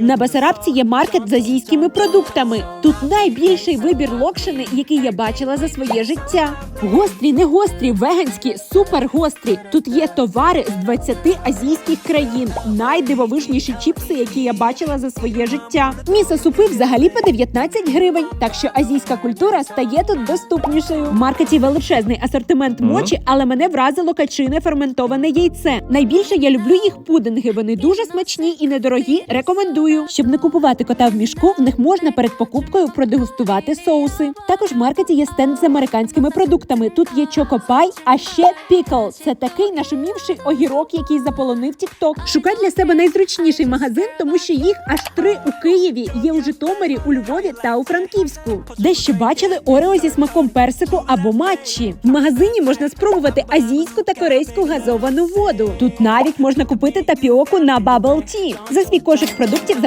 На Басарабці є маркет з азійськими продуктами. Тут найбільший вибір локшини, який я бачила за своє життя. Гострі, не гострі, веганські, супер гострі. Тут є товари з 20 азійських країн. Найдивовижніші чіпси, які я бачила за своє життя. Місо супи взагалі по 19 гривень. Так що азійська культура стає тут доступнішою. В маркеті величезний асортимент мочі, але мене вразило качине ферментоване яйце. Найбільше я люблю їх пудинги. Вони дуже смачні і недорогі. Рекомендую. Щоб не купувати кота в мішку, в них можна перед покупкою продегустувати соуси. Також в маркеті є стенд з американськими продуктами. Тут є чокопай, а ще пікл. Це такий нашумівший огірок, який заполонив тікток. Шукай для себе найзручніший магазин, тому що їх аж три у Києві. Є у Житомирі, у Львові та у Франківську. Дещо бачили орео зі смаком персику або матчі. В магазині можна спробувати азійську та корейську газовану воду. Тут навіть можна купити тапіоку на Bubble Tea. За свій кошик продуктів